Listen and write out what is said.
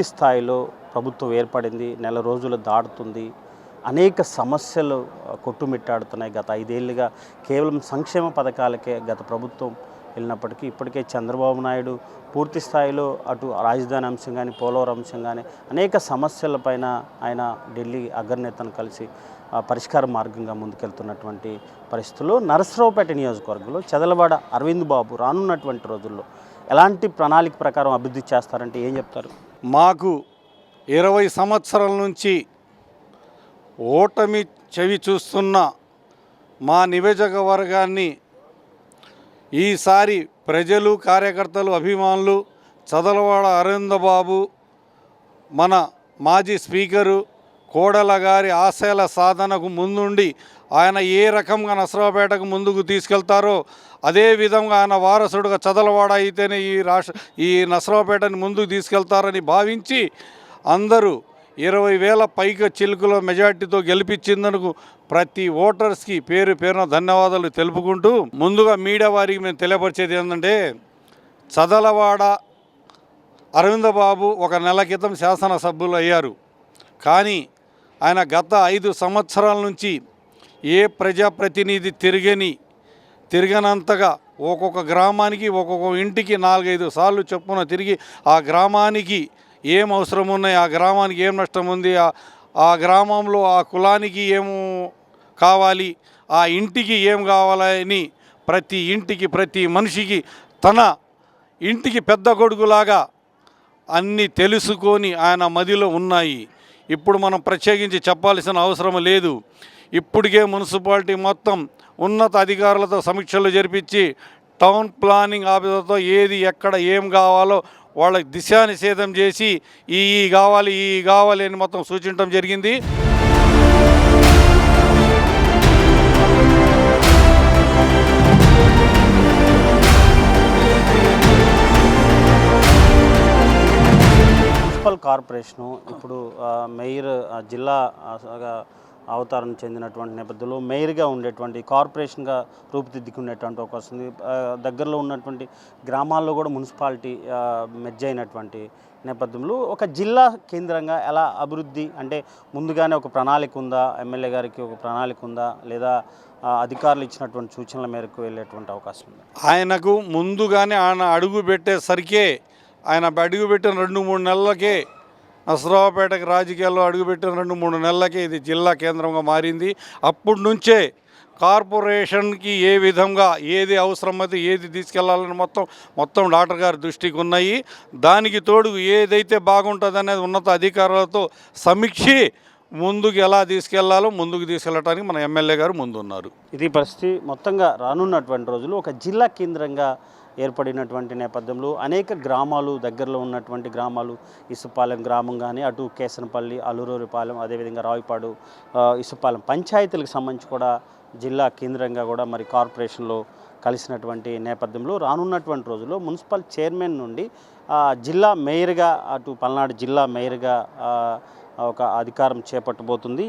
స్థాయిలో ప్రభుత్వం ఏర్పడింది నెల రోజులు దాటుతుంది. అనేక సమస్యలు కొట్టుమిట్టాడుతున్నాయి. గత ఐదేళ్ళుగా కేవలం సంక్షేమ పథకాలకే గత ప్రభుత్వం వెళ్ళినప్పటికీ ఇప్పటికే చంద్రబాబు నాయుడు పూర్తి స్థాయిలో అటు రాజధాని అంశం కానీ పోలవరం అంశం కానీ అనేక సమస్యలపైన ఆయన ఢిల్లీ అగ్రనేతను కలిసి ఆ, పరిష్కార మార్గంగా ముందుకెళ్తున్నటువంటి పరిస్థితుల్లో నరసరావుపేట నియోజకవర్గంలో చదలవాడ అరవింద్ బాబు రానున్నటువంటి రోజుల్లో ఎలాంటి ప్రణాళిక ప్రకారం అభివృద్ధి చేస్తారంటే ఏం చెప్తారు? మాకు ఇరవై సంవత్సరాల నుంచి ఓటమి చెవి చూస్తున్న మా నియోజకవర్గాన్ని ఈసారి ప్రజలు కార్యకర్తలు అభిమానులు చదలవాడ అరవిందబాబు మన మాజీ స్పీకరు కోడల గారి ఆశయాల సాధనకు ముందుండి ఆయన ఏ రకంగా నసరావుపేటకు ముందుకు తీసుకెళ్తారో అదే విధంగా ఆయన వారసుడుగా చదలవాడ అయితేనే ఈ రాష్ట్ర ఈ నసరావుపేటని ముందుకు తీసుకెళ్తారని భావించి అందరూ ఇరవై వేల పైగా చిలుకల మెజార్టీతో గెలిపించిందనుకు ప్రతి ఓటర్స్కి పేరు పేరున ధన్యవాదాలు తెలుపుకుంటూ ముందుగా మీడియా వారికి మేము తెలియపరిచేది ఏంటంటే చదలవాడ అరవింద బాబు ఒక నెల క్రితం శాసనసభ్యులు అయ్యారు. కానీ ఆయన గత ఐదు సంవత్సరాల నుంచి ఏ ప్రజాప్రతినిధి తిరగని తిరగనంతగా ఒక్కొక్క గ్రామానికి ఒక్కొక్క ఇంటికి నాలుగైదు సార్లు చొప్పున తిరిగి ఆ గ్రామానికి ఏం అవసరం ఉన్నాయి? ఆ గ్రామానికి ఏం నష్టం ఉంది? ఆ- గ్రామంలో ఆ కులానికి ఏము కావాలి? ఆ ఇంటికి ఏం కావాలని ప్రతి ఇంటికి ప్రతి మనిషికి తన ఇంటికి పెద్ద కొడుకులాగా అన్నీ తెలుసుకొని ఆయన మదిలో ఉన్నాయి. ఇప్పుడు మనం ప్రత్యేకించి చెప్పాల్సిన అవసరం లేదు. ఇప్పటికే మున్సిపాలిటీ మొత్తం ఉన్నత అధికారులతో సమీక్షలు జరిపించి టౌన్ ప్లానింగ్ ఆఫీసర్తో ఏది ఎక్కడ ఏం కావాలో వాళ్ళకి దిశానిషేధం చేసి ఈ ఈ కావాలి ఈ కావాలి అని మొత్తం సూచించడం జరిగింది. మున్సిపల్ కార్పొరేషను ఇప్పుడు మేయర్ ఆ, జిల్లా అవతారం చెందినటువంటి నేపథ్యంలో మేయర్గా ఉండేటువంటి కార్పొరేషన్గా రూపుదిద్దుకునేటువంటి అవకాశం వస్తుంది. దగ్గరలో ఉన్నటువంటి గ్రామాల్లో కూడా మున్సిపాలిటీ మెర్జ్ అయినటువంటి నేపథ్యంలో ఒక జిల్లా కేంద్రంగా ఎలా అభివృద్ధి అంటే ముందుగానే ఒక ప్రణాళిక ఉందా? ఎమ్మెల్యే గారికి ఒక ప్రణాళిక ఉందా? లేదా అధికారులు ఇచ్చినటువంటి సూచనల మేరకు వెళ్ళేటువంటి అవకాశం ఉంది? ఆయనకు ముందుగానే ఆయన అడుగు పెట్టేసరికే ఆయన అడుగు పెట్టిన రెండు మూడు నెలలకే నసరావుపేటకు రాజకీయాల్లో అడుగుపెట్టిన రెండు మూడు నెలలకే ఇది జిల్లా కేంద్రంగా మారింది. అప్పటి నుంచే కార్పొరేషన్కి ఏ విధంగా ఏది అవసరమైతే ఏది తీసుకెళ్ళాలని మొత్తం మొత్తం డాక్టర్ గారి దృష్టికి ఉన్నాయి. దానికి తోడు ఏదైతే బాగుంటుంది అనేది ఉన్నత అధికారులతో సమీక్షి ముందుకు ఎలా తీసుకెళ్ళాలో ముందుకు తీసుకెళ్ళటానికి మన ఎమ్మెల్యే గారు ముందున్నారు. ఇది పరిస్థితి మొత్తంగా రానున్నటువంటి రోజులు ఒక జిల్లా కేంద్రంగా ఏర్పడినటువంటి నేపథ్యంలో అనేక గ్రామాలు దగ్గరలో ఉన్నటువంటి గ్రామాలు ఇసుపాలెం గ్రామం కానీ అటు కేసనపల్లి అలూరూరిపాలెం అదేవిధంగా రావిపాడు ఇసుపాలెం పంచాయతీలకు సంబంధించి కూడా జిల్లా కేంద్రంగా కూడా మరి కార్పొరేషన్లో కలిసినటువంటి నేపథ్యంలో రానున్నటువంటి రోజుల్లో మున్సిపల్ చైర్మన్ నుండి జిల్లా మేయర్గా అటు పల్నాడు జిల్లా మేయర్గా ఒక అధికారం చేపట్టబోతుంది.